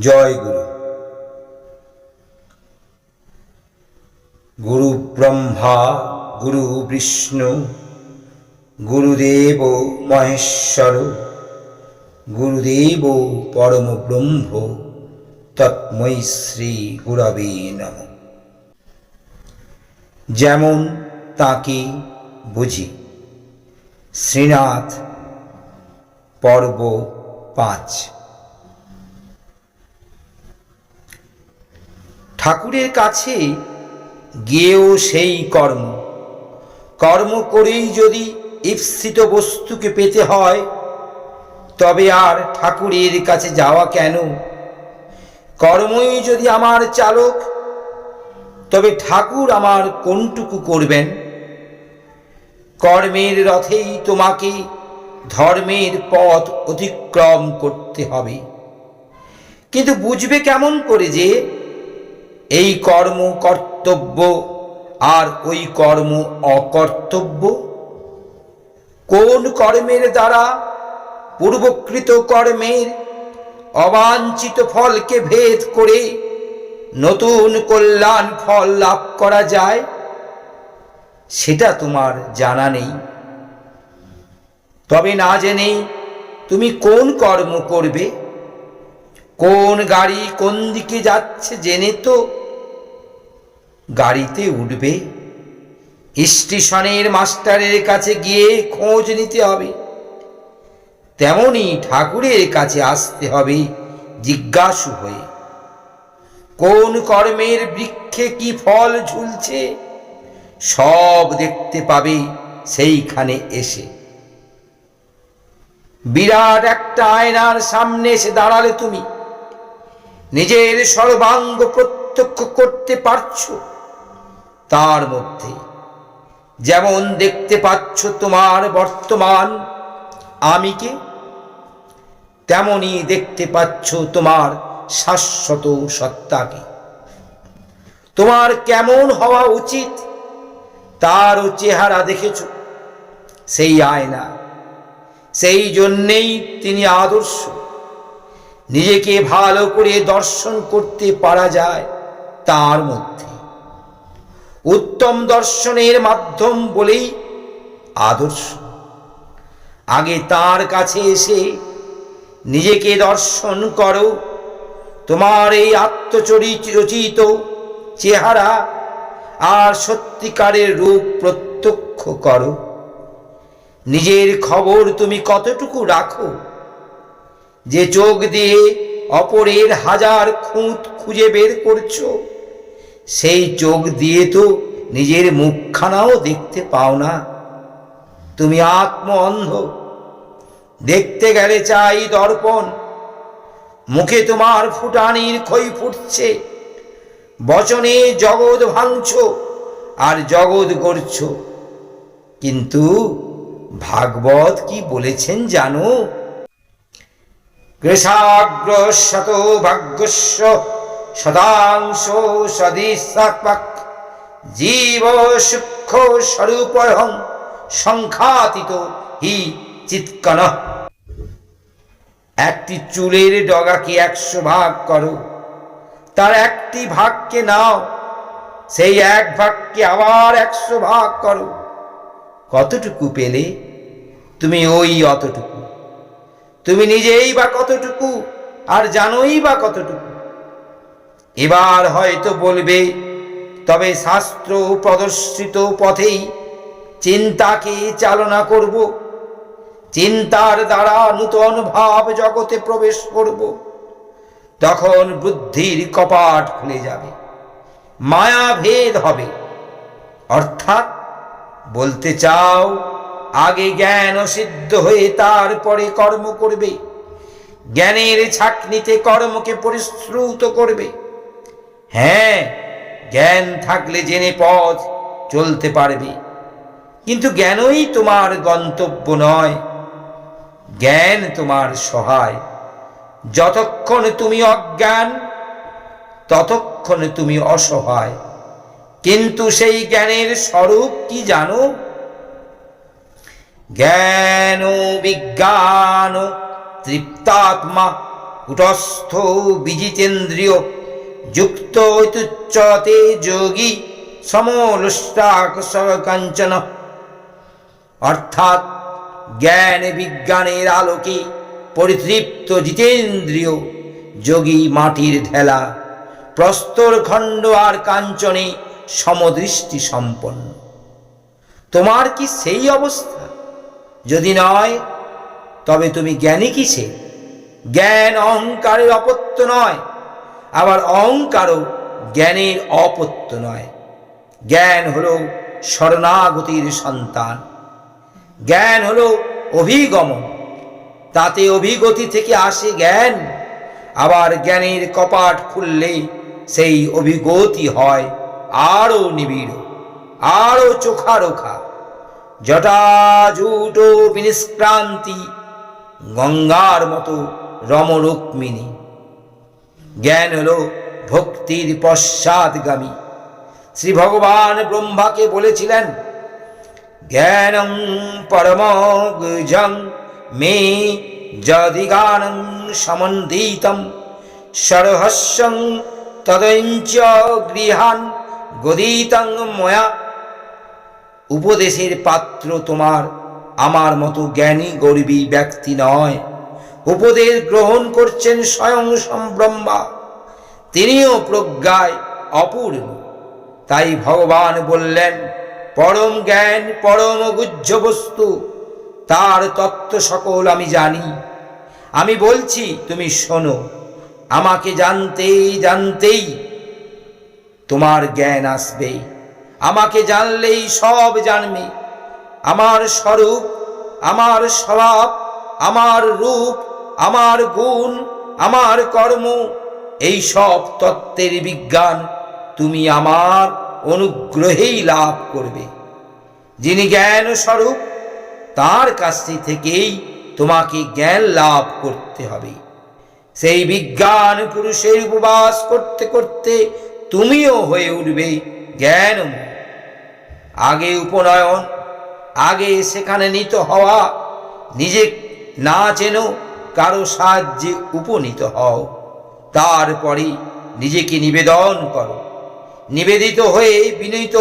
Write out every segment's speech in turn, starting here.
জয় গুরু। গুরু ব্রহ্মা, গুরু বিষ্ণু, গুরুদেব মহেশ্বর, গুরুদেব পরম ব্রহ্ম তৎমৈ শ্রী গুরবে নম। যেমন তাকে বুঝি, শ্রীনাথ পর্ব পাঁচ। ঠাকুরের কাছে গিয়েও সেই কর্ম। কর্ম করেই যদি ঈপ্সিত বস্তুকে পেতে হয়, তবে আর ঠাকুরের কাছে যাওয়া কেন? কর্মই যদি আমার চালক, তবে ঠাকুর আমার কোনটুকু করবেন? কর্মের রথেই তোমাকে ধর্মের পথ অতিক্রম করতে হবে। কিন্তু বুঝবে কেমন করে যে এই কর্ম কর্তব্য আর ওই কর্ম অকর্তব্য? কোন কর্মের দ্বারা পূর্বকৃত কর্মের অবাঞ্ছিত ফলকে ভেদ করে নতুন কল্যাণ ফল লাভ করা যায়? সেটা তোমার জানা নেই। তবে না জেনেই তুমি কোন কর্ম করবে? কোন গাড়ি কোন দিকে যাচ্ছে জেনে তো। গাড়িতে উঠবে। স্টেশনের মাস্টারের কাছে গিয়ে খোঁজ নিতে হবে। তেমনি ঠাকুরের কাছে আসতে হবে জিজ্ঞাসু হয়ে। কোন কর্মের বৃক্ষে কি ফল ঝুলছে? সব দেখতে পাবে সেইখানে এসে। বিরাট একটা আয়নার সামনে এসে দাঁড়ালে তুমি। নিজের সর্বাঙ্গ প্রত্যক্ষ করতে পারছ? তার মধ্যে যেমন দেখতে পাচ্ছ তোমার বর্তমান আমিকে, তেমনি দেখতে পাচ্ছ তোমার শাশ্বত সত্তাকে। তোমার কেমন হওয়া উচিত তারও চেহারা দেখেছ? সেই আয়না, সেই জন্যেই তিনি আদর্শ। নিজেকে ভালো করে দর্শন করতে পারা যায় তার মধ্যে। উত্তম দর্শনের মাধ্যম বলেই আদর্শ। আগে তার কাছে এসে নিজেকে দর্শন করো, তোমার এই আত্মচরিত চেহারা আর সত্যিকারের রূপ প্রত্যক্ষ করো। নিজের খবর তুমি কতটুকু রাখো যে চোখ দিয়ে অপরের হাজার খুঁত খুঁজে বের করছ, সেই চোখ দিয়ে তো নিজের মুখখানাও দেখতে পাও না। তুমি আত্ম অন্ধ দেখতে গেলে চাই দর্পণ, মুখে তোমার ফুটানির খই ফুটছে, বচনে জগৎ ভাঙছ আর জগৎ গড়ছ। কিন্তু ভাগবত কি বলেছেন জানো? কৃষাগ্র শত ভাগ্যস্য শতাংশ সদিশাত্মক জীব সূক্ষ্ম স্বরূপহং সংখ্যাতীত হি চিৎকন। একটি চুলের ডগাকে একশো ভাগ করো, তার একটি ভাগকে নাও, সেই এক ভাগকে আবার একশো ভাগ করো। কতটুকু পেলে? তুমি ওই অতটুকু। তুমি নিজেই বা কতটুকু আর জানোই বা কতটুকু। এবার হয়তো বলবে, তবে শাস্ত্র প্রদর্শিত পথেই চিন্তাকে চালনা করব, চিন্তার দ্বারা নূতন ভাব জগতে প্রবেশ করব, তখন বুদ্ধির কপাট খুলে যাবে মায়া ভেদ হবে। অর্থাৎ বলতে চাও আগে জ্ঞান সিদ্ধ হয়ে তারপরে কর্ম করবে। জ্ঞানের ছাকনিতে কর্মকে পরিশ্রুত করবে। হ্যাঁ জ্ঞান থাকলে জেনে পথ চলতে পারবে। কিন্তু জ্ঞানই তোমার গন্তব্য নয়। জ্ঞান তোমার সহায়। যতক্ষণ তুমি অজ্ঞান, ততক্ষণ তুমি অসহায়। কিন্তু সেই জ্ঞানের স্বরূপ কি জানো? জ্ঞান বিজ্ঞান তৃপ্তাত্মা কুটস্থ বিজিতেন্দ্রিয় যুক্ত ঐতুচ্যতে যোগী সমলুষ্টাক কাঞ্চন অর্থাৎ জ্ঞান বিজ্ঞানের আলোকে পরিতৃপ্ত জিতেন্দ্রিয় যোগী মাটির ঢেলা প্রস্তর খণ্ড আর কাঞ্চনে সমদৃষ্টি সম্পন্ন। তোমার কি সেই অবস্থা? যদি নয়, তবে তুমি জ্ঞানী কিসে? জ্ঞান অহংকারের অপত্য নয়, আবার অহংকারও জ্ঞানের অপত্য নয়। জ্ঞান হল শরণাগতির সন্তান। জ্ঞান হল অভিগমন। তাতে অভিগতি থেকে আসে জ্ঞান, আবার জ্ঞানের কপাট খুললে সেই অভিগতি হয় আরও নিবিড়, আরও চোখারোখা। জটাজুট বিনিষ্ক্রান্তি গঙ্গার মতো রমরুক্মিণী। জ্ঞান হল ভক্তির পশ্চাৎগামী। শ্রী ভগবান ব্রহ্মাকে বলেছিলেন, জ্ঞানং পরমগুজং মে যদিগানং সমন্দিতম সরহস্যং তদঞ্চ গৃহান গদিতং ময়া উপদেশের পাত্র তোমার, আমার মতো জ্ঞানী গরিবী ব্যক্তি নয়। উপদেশ গ্রহণ করছেন স্বয়ং সম্ব্রহ্মা। তিনিও প্রজ্ঞায় অপূর্ণ। তাই ভগবান বললেন, পরম জ্ঞান, পরম গুহ্য বস্তু, তার তত্ত্ব সকল আমি জানি। আমি বলছি, তুমি শোনো, আমাকে জানতেই জানতেই তোমার জ্ঞান আসবে আমাকে জানলেই সব জানবে। আমার স্বরূপ, আমার স্বভাব, আমার রূপ, আমার গুণ, আমার কর্ম, এই সব তত্ত্বের বিজ্ঞান তুমি আমার অনুগ্রহেই লাভ করবে। যিনি জ্ঞান স্বরূপ, তার কাছ থেকেই তোমাকে জ্ঞান লাভ করতে হবে। সেই বিজ্ঞান পুরুষের উপবাস করতে করতে তুমিও হয়ে উঠবে। জ্ঞানময় আগে উপনয়ন, আগে সেখানে নিত হওয়া। নিজে না চেনো কারও সাহায্যে উপনীত হও। তারপরে নিজেকে নিবেদন করো। নিবেদিত হয়ে বিনীত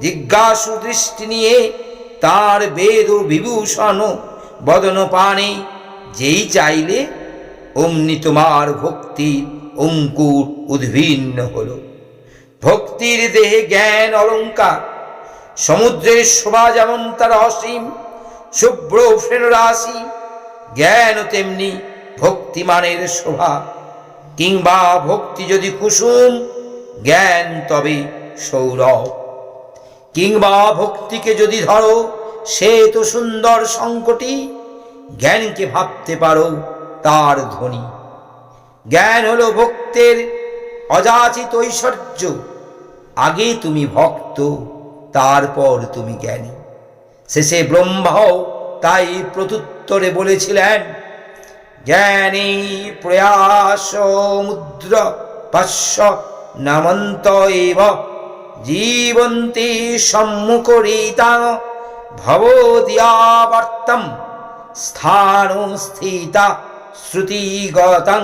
জিজ্ঞাসু দৃষ্টি নিয়ে তার বেদ ও বিভূষণ বদন পানে, যেই চাইলে অমনি তোমার ভক্তি অঙ্কুর উদ্ভিন্ন হলো। ভক্তির দেহে জ্ঞান অলঙ্কার, সমুদ্রের শোভা যেমন তার অসীম, শুভ্র ফেনরাশি জ্ঞান তেমনি ভক্তিমানের শোভা। কিংবা ভক্তি যদি কুসুম, জ্ঞান তবে সৌরভ। কিংবা ভক্তিকে যদি ধরো, সে তো সুন্দর সংকটি, জ্ঞানকে ভাবতে পারো, তার ধ্বনি। জ্ঞান হলো ভক্তের অযাচিত ঐশ্বর্য আগে তুমি ভক্ত, তারপর তুমি জ্ঞানী। শেষে ব্রহ্মাও তাই প্রত্যুত্তরে বলেছিলেন, জ্ঞানী প্রয়াস মুদ্র পাশ্য নামন্ত এব, জীবন্তি সম্মুখরিতা ভবদিয়াবর্তম স্থান স্থিতা শ্রুতিগতং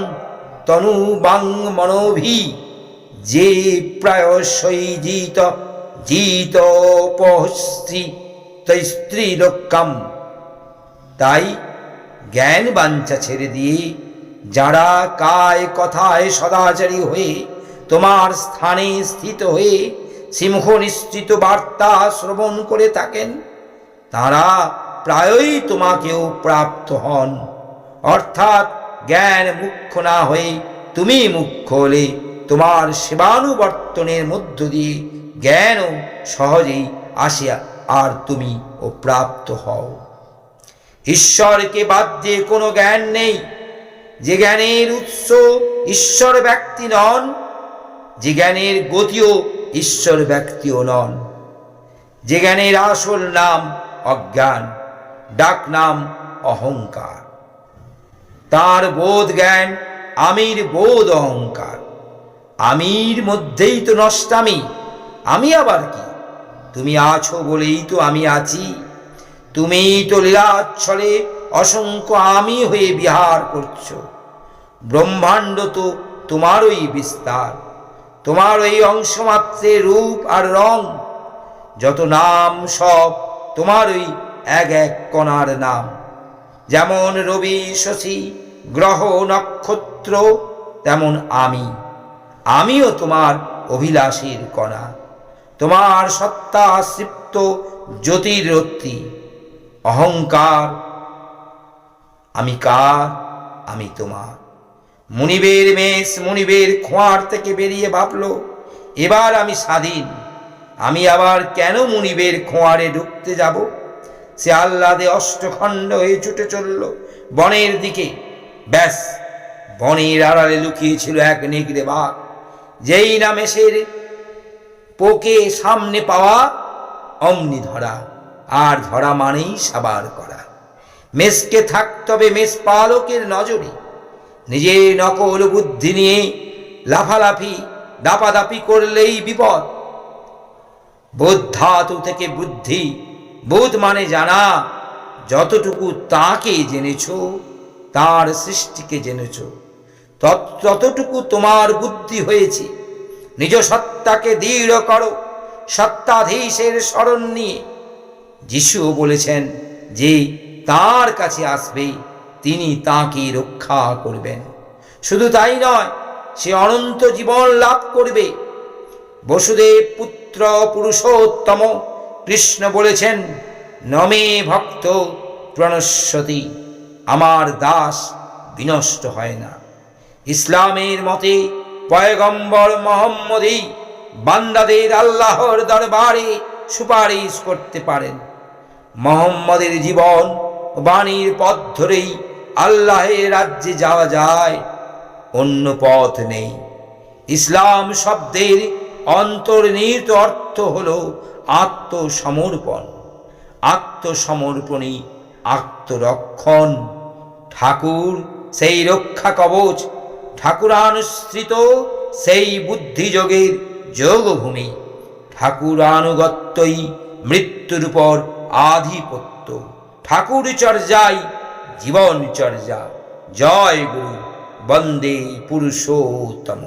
তনুবাং মনোভি। যে প্রায়শই জিত জিত পহস্ত্রী তৈস্ত্রীলোক্কাম তাই জ্ঞান বাঞ্ছা ছেড়ে দিয়ে যারা কায় কথায় সদাচারী হয়ে তোমার স্থানে স্থিত হয়ে সিংহ নিশ্চিত বার্তা শ্রবণ করে থাকেন, তারা প্রায়ই তোমাকেও প্রাপ্ত হন। অর্থাৎ জ্ঞান মুখ্য না হয়ে তুমি মুখ্য হলে তোমার সেবানুবর্তনের মধ্য দিয়ে জ্ঞানও সহজেই আসিয়া আর তুমি ও প্রাপ্ত হও। ঈশ্বরকে বাদ দিয়ে কোনো জ্ঞান নেই। যে জ্ঞানের উৎস ঈশ্বর ব্যক্তি নন, যে জ্ঞানের গতিও ঈশ্বর ব্যক্তিও নন। যে জ্ঞানের আসল নাম অজ্ঞান, ডাক নাম অহংকার। তার বোধ জ্ঞান, আমির বোধ অহংকার। আমির মধ্যেই তো নষ্টামি। আমি আবার কি? তুমি আছো বলেই তো আমি আছি। তুমি তো লীলাচ্ছলে অসংখ্য আমি হয়ে বিহার করছ। ব্রহ্মাণ্ড তো তোমারই বিস্তার। তোমার ওই অংশমাত্রে রূপ আর রং। যত নাম সব তোমার ওই এক এক কণার নাম। যেমন রবি শশী, গ্রহ নক্ষত্র, তেমন আমি। আমিও তোমার অভিলাষীর কণা। তোমার সত্তা সিপ্ত জ্যোতিরত্তি অহংকার, আমি কার? আমি তোমার। মুনিবের মেষ মুনিবের খোঁয়ার থেকে বেরিয়ে ভাবল, এবার আমি স্বাধীন। আমি আবার কেন মুনিবের খোঁয়ারে ঢুকতে যাব? সে আহ্লাদে অষ্টখণ্ড হয়ে ছুটে চলল বনের দিকে। ব্যাস, বনের আড়ালে লুকিয়েছিল এক নেগড়ে বাঘ। যেই না মেষের পোকে সামনে পাওয়া অমনি ধরা, আর ধরা মানেই সাবার করা। মেষকে থাকতে হবে মেষ পালকের নজরে নিজের নকল বুদ্ধি নিয়ে লাফালাফি, দাপাদাপি করলেই বিপদ। বোধাতু থেকে বুদ্ধি, বোধ মানে জানা, যতটুকু তাকে জেনেছ, তার সৃষ্টিকে জেনেছ। ততটুকু তোমার বুদ্ধি হয়েছে। নিজ সত্তাকে দৃঢ় করো। সত্তাধীশের স্মরণ নিয়ে। যিশুও বলেছেন যে, তার কাছে আসবে, তিনি তাকে রক্ষা করবেন। শুধু তাই নয়, সে অনন্ত জীবন লাভ করবে। বসুদেব পুত্র পুরুষোত্তম, কৃষ্ণ বলেছেন, নমে ভক্ত প্রণস্বতী আমার দাস বিনষ্ট হয় না। ইসলামের মতে পয়গম্বর মোহাম্মদই বান্দাদের আল্লাহর দরবারে সুপারিশ করতে পারেন। মোহাম্মদের জীবন বাণীর পথ ধরেই আল্লাহের রাজ্যে যাওয়া যায়, অন্য পথ নেই। ইসলাম শব্দের অন্তর্নিহিত অর্থ হল আত্মসমর্পণ। আত্মসমর্পণই আত্মরক্ষণ। ঠাকুর সেই রক্ষা কবচ ঠাকুরানুসৃত সেই বুদ্ধিযোগের যোগভূমি। ঠাকুরানুগত্যই মৃত্যুর উপর আধিপত্য। ঠাকুর চর্যাই জীবন চর্যা জয় গুরু, বন্দে পুরুষোত্তম।